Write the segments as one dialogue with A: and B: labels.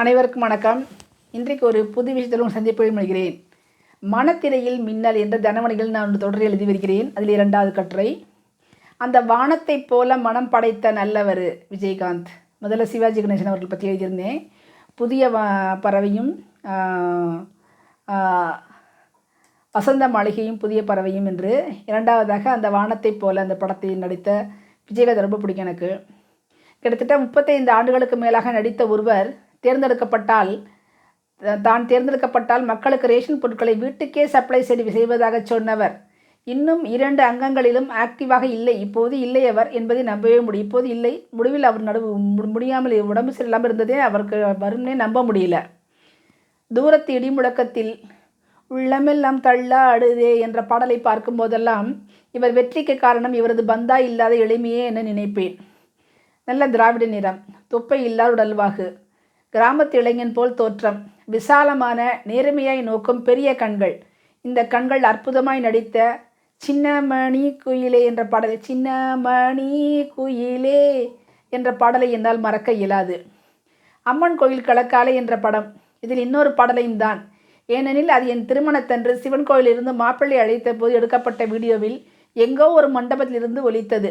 A: அனைவருக்கும் வணக்கம். இன்றைக்கு ஒரு புது விஷயத்தில் சந்திப்பில் மொழிகிறேன் மனத்திரையில் மின்னல் என்ற தனமணிகள் நான் ஒரு தொடரை எழுதி வருகிறேன். அதில் இரண்டாவது கட்டுரை. அந்த வானத்தைப் போல மனம் படைத்த நல்லவர் விஜயகாந்த். முதல்ல சிவாஜி கணேசன் அவர்கள் பற்றி எழுதியிருந்தேன். புதிய பறவையும் வசந்த மாளிகையும் புதிய பறவையும் என்று. இரண்டாவதாக அந்த வானத்தைப் போல அந்த படத்தில் நடித்த விஜயகாந்த் ரொம்ப பிடிக்கும் எனக்கு. கிட்டத்தட்ட முப்பத்தைந்து ஆண்டுகளுக்கு மேலாக நடித்த ஒருவர் தேர்ந்தெடுக்கப்பட்டால் தான் தேர்ந்தெடுக்கப்பட்டால் மக்களுக்கு ரேஷன் பொருட்களை வீட்டுக்கே சப்ளை செய்வதாக சொன்னவர். இன்னும் இரண்டு அங்கங்களிலும் ஆக்டிவாக இல்லை. இப்போது இல்லை அவர் என்பதை நம்பவே முடியும் இப்போது இல்லை. முடிவில் அவர் நடு மு- முடியாமல் உடம்பு சரியில்லாமல் இருந்ததே அவருக்கு வரும்னே நம்ப முடியல. தூரத்து இடி முழக்கத்தில் உள்ளமெல்லாம் தள்ளாடுதே என்ற பாடலை பார்க்கும் போதெல்லாம் இவர் வெற்றிக்கு காரணம் இவரது பந்தா இல்லாத எளிமையே என நினைப்பேன். நல்ல திராவிட நிறம் தொப்பை இல்லாத உடல்வாகு கிராமத்து இளைஞன் போல் தோற்றம். விசாலமான நேர்மையாய் நோக்கும் பெரிய கண்கள். இந்த கண்கள் அற்புதமாய் நடித்த சின்னமணி குயிலே என்ற பாடலை சின்னமணி குயிலே என்ற பாடலை என்னால் மறக்க இயலாது. அம்மன் கோயில் கலக்காலை என்ற படம். இதில் இன்னொரு பாடலையும் தான். ஏனெனில் அது என் திருமணத்தன்று சிவன் கோயிலிருந்து மாப்பிள்ளை அழைத்த போது எடுக்கப்பட்ட வீடியோவில் எங்கோ ஒரு மண்டபத்திலிருந்து ஒலித்தது.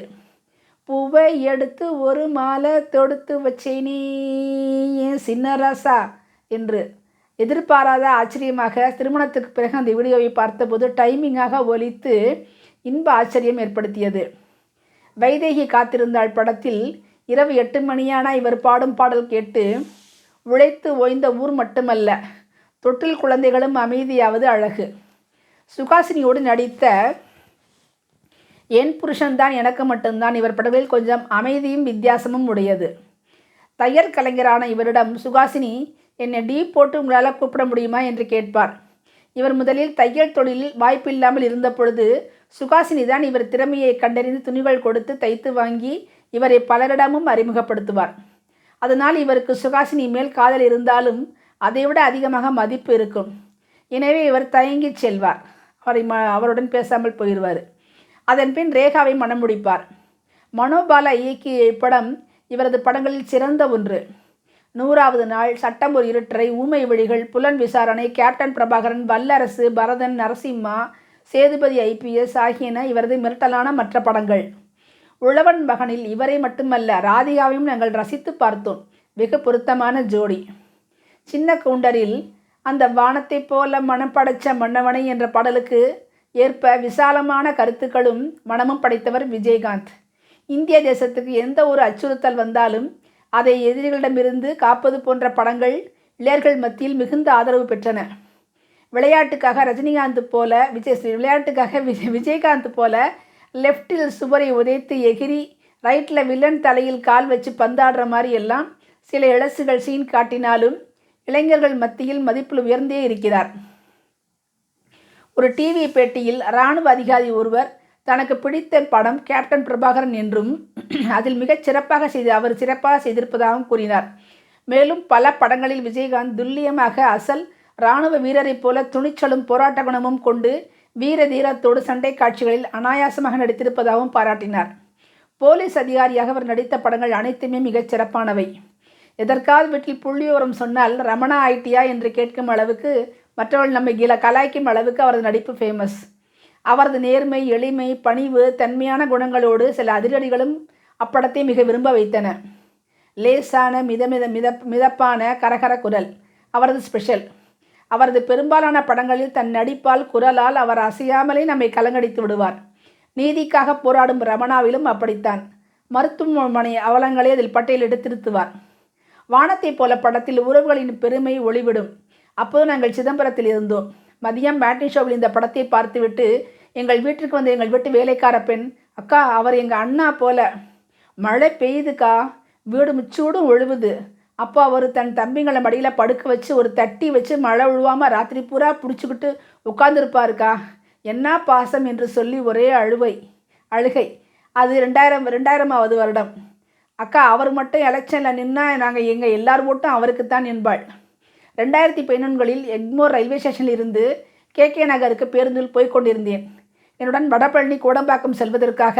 A: பூவை எடுத்து ஒரு மாலை தொடுத்து வச்சேனே என் சின்ன ராசா என்று எதிர்பாராத ஆச்சரியமாக திருமணத்துக்கு பிறகு அந்த வீடியோவை பார்த்தபோது டைமிங்காக ஒலித்து இன்ப ஆச்சரியம் ஏற்படுத்தியது. வைதேகி காத்திருந்தாள் படத்தில் இரவு எட்டு மணியான இவர் பாடும் பாடல் கேட்டு உழைத்து ஓய்ந்த ஊர் மட்டுமல்ல தொட்டில் குழந்தைகளும் அமைதியாவது அழகு. சுகாசினியோடு நடித்த என் புருஷன்தான் எனக்கு மட்டும்தான். இவர் படவில் கொஞ்சம் அமைதியும் வித்தியாசமும் உடையது. தையல் கலைஞரான இவரிடம் சுகாசினி என்னை டீ போட்டு உங்களால் கூப்பிட முடியுமா? என்று கேட்பார். இவர் முதலில் தையல் தொழிலில் வாய்ப்பில்லாமல் இருந்த பொழுது சுகாசினி தான் இவர் திறமையை கண்டறிந்து துணிகள் கொடுத்து தைத்து வாங்கி இவரை பலரிடமும் அறிமுகப்படுத்துவார். அதனால் இவருக்கு சுகாசினி மேல் காதல் இருந்தாலும் அதைவிட அதிகமாக மதிப்பு இருக்கும். எனவே இவர் தயங்கிச் செல்வார். அவரை ம அவருடன் பேசாமல் போயிடுவார் அதன்பின் ரேகாவை மனம் முடிப்பார். மனோபாலா இயக்கிய இப்படம் இவரது படங்களில் சிறந்த ஒன்று. நூறாவது நாள் சட்டம் ஒரு இருட்டரை ஊமை விழிகள் புலன் விசாரணை கேப்டன் பிரபாகரன் வல்லரசு பரதன் நரசிம்மா சேதுபதி ஐபிஎஸ் ஆகியன இவரது மிரட்டலான மற்ற படங்கள். உழவன் மகனில் இவரை மட்டுமல்ல ராதிகாவையும் நாங்கள் ரசித்து பார்த்தோம். வெகு பொருத்தமான ஜோடி. சின்ன கவுண்டரில் அந்த வானத்தைப் போல மனம் படைச்ச மன்னவனை என்ற பாடலுக்கு ஏற்ப விசாலமான கருத்துக்களும் மனமும் படைத்தவர் விஜயகாந்த். இந்திய தேசத்துக்கு எந்த ஒரு அச்சுறுத்தல் வந்தாலும் அதை எதிரிகளிடமிருந்து காப்பது போன்ற படங்கள் இளையர்கள் மத்தியில் மிகுந்த ஆதரவு பெற்றன. விளையாட்டுக்காக ரஜினிகாந்த் போல விஜய் விளையாட்டுக்காக விஜய் விஜயகாந்த் போல லெஃப்டில் சுவரை உதைத்து எகிரி ரைட்டில் வில்லன் தலையில் கால் வச்சு பந்தாடுற மாதிரி எல்லாம் சில இளசுகள் சீன் காட்டினாலும் இளைஞர்கள் மத்தியில் மதிப்பில் உயர்ந்தே இருக்கிறார். ஒரு டிவி பேட்டியில் இராணுவ அதிகாரி ஒருவர் தனக்கு பிடித்த படம் கேப்டன் பிரபாகரன் என்றும் அதில் மிகச் சிறப்பாக செய்து அவர் சிறப்பாக செய்திருப்பதாகவும் கூறினார். மேலும் பல படங்களில் விஜயகாந்த் துல்லியமாக அசல் இராணுவ வீரரைப் போல துணிச்சலும் போராட்ட குணமும் கொண்டு வீர தீரத்தோடு சண்டை காட்சிகளில் அனாயாசமாக நடித்திருப்பதாகவும் பாராட்டினார். போலீஸ் அதிகாரியாக அவர் நடித்த படங்கள் அனைத்துமே மிகச் சிறப்பானவை. எதற்காவது வீட்டில் புள்ளியோரம் சொன்னால் ரமணா ஐட்டியா என்று கேட்கும் அளவுக்கு மற்றவர்கள் நம்மை கில கலாய்க்கும் அளவுக்கு அவரது நடிப்பு ஃபேமஸ் அவரது நேர்மை எளிமை பணிவு தன்மையான குணங்களோடு சில அதிரடிகளும் அப்படத்தை மிக விரும்ப வைத்தன. லேசான மிதமித மித மிதப்பான கரகர குரல். அவரது ஸ்பெஷல் அவரது பெரும்பாலான படங்களில் தன் நடிப்பால் குரலால் அவர் அசையாமலே நம்மை கலங்கடித்து விடுவார். நீதிக்காக போராடும் ரமணாவிலும் அப்படித்தான். மருத்துவமனை அவலங்களை அதில் பட்டியலிட்டு திருத்துவார் வானத்தைப் போல படத்தில் உறவுகளின் பெருமை ஒளிவிடும். அப்போது நாங்கள் சிதம்பரத்தில் இருந்தோம். மதியம் மேட்னி ஷோவில் இந்த படத்தை பார்த்துவிட்டு எங்கள் வீட்டிற்கு வந்த எங்கள் வீட்டு வேலைக்கார பெண் அக்கா அவர் எங்கள் அண்ணா போல. மழை பெய்யுதுக்கா? வீடு முச்சூடும் ஒழுவுது. அப்போ அவர் தன் தம்பிங்களை மடியில் படுக்க வச்சு ஒரு தட்டி வச்சு மழை உழுவாமல் ராத்திரி பூரா பிடிச்சிக்கிட்டு உட்காந்துருப்பாருக்கா என்ன பாசம்? என்று சொல்லி ஒரே அழுவை. அழுகை. அது ரெண்டாயிரம் ரெண்டாயிரமாவது வருடம். அக்கா அவர் மட்டும் எலெக்ஷனில் நின்னா நாங்கள் எங்கள் எல்லார் ஓட்டும் அவருக்குத்தான் என்பாள். ரெண்டாயிரத்தி பதினொன்களில் எக்மோர் ரயில்வே ஸ்டேஷனில் இருந்து கே கே நகருக்கு பேருந்தில் போய்க் கொண்டிருந்தேன். என்னுடன் வடபழனி கோடம்பாக்கம் செல்வதற்காக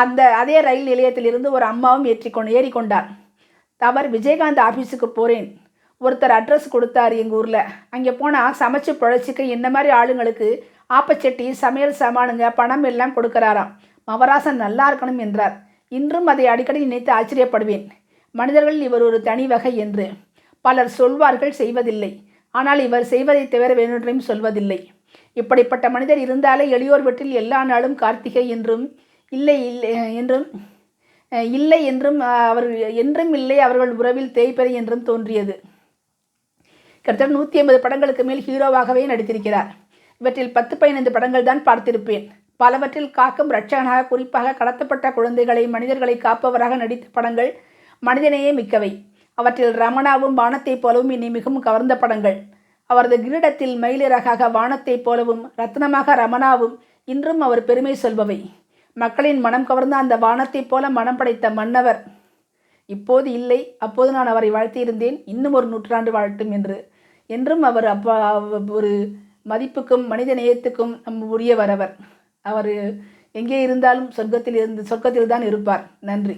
A: அந்த அதே ரயில் நிலையத்திலிருந்து ஒரு அம்மாவும் ஏற்றிக்கொண்டு ஏறிக்கொண்டார். தவறு விஜயகாந்த் ஆஃபீஸுக்கு போகிறேன் ஒருத்தர் அட்ரஸ் கொடுத்தார் எங்கள் ஊரில். அங்கே போனால் சமைச்சு பிழைச்சிக்க இந்த மாதிரி ஆளுங்களுக்கு ஆப்பச்சட்டி சமையல் சாமானுங்க பணம் எல்லாம் கொடுக்கறாராம். மவராசன் நல்லா இருக்கணும் என்றார். இன்றும் அதை அடிக்கடி நினைத்து ஆச்சரியப்படுவேன். மனிதர்கள் இவர் ஒரு தனி வகை என்று. பலர் சொல்வார்கள் செய்வதில்லை. ஆனால் இவர் செய்வதை தவிர வேறொன்றையும் சொல்வதில்லை. இப்படிப்பட்ட மனிதர் இருந்தாலே எளியோர் வீட்டில் எல்லா நாளும் கார்த்திகை என்றும் இல்லை இல்லை என்றும் இல்லை என்றும் அவர்கள் அவர் என்றும் இல்லை அவர்கள் உறவில் தேய்ப்பதை என்றும் தோன்றியது. கிட்டத்தட்ட நூற்றி ஐம்பது படங்களுக்கு மேல் ஹீரோவாகவே நடித்திருக்கிறார். இவற்றில் பத்து பதினைந்து படங்கள் தான் பார்த்திருப்பேன். பலவற்றில் காக்கும் ரட்சகனாக குறிப்பாக கடத்தப்பட்ட குழந்தைகளை மனிதர்களை காப்பவராக நடித்த படங்கள் மனிதனையே மிக்கவை. அவற்றில் ரமணாவும் வானத்தைப் போலவும் இனி மிகவும் கவர்ந்த படங்கள். அவரது கிரீடத்தில் மயிலிறகாக வானத்தைப் போலவும் ரத்னமாக ரமணாவும் இன்றும் அவர் பெருமை சொல்பவை. மக்களின் மனம் கவர்ந்த அந்த வானத்தைப் போல மனம் படைத்த மன்னவர். இப்போது இல்லை அப்போது நான் அவரை வாழ்த்தியிருந்தேன். இன்னும் ஒரு நூற்றாண்டு வாழட்டும் என்று. என்றும் அவர் அப்பா ஒரு மதிப்புக்கும் மனித நேயத்துக்கும் நம் உரியவர் அவர் அவர் எங்கே இருந்தாலும் சொர்க்கத்தில் இருந்து சொர்க்கத்தில் தான் இருப்பார். நன்றி.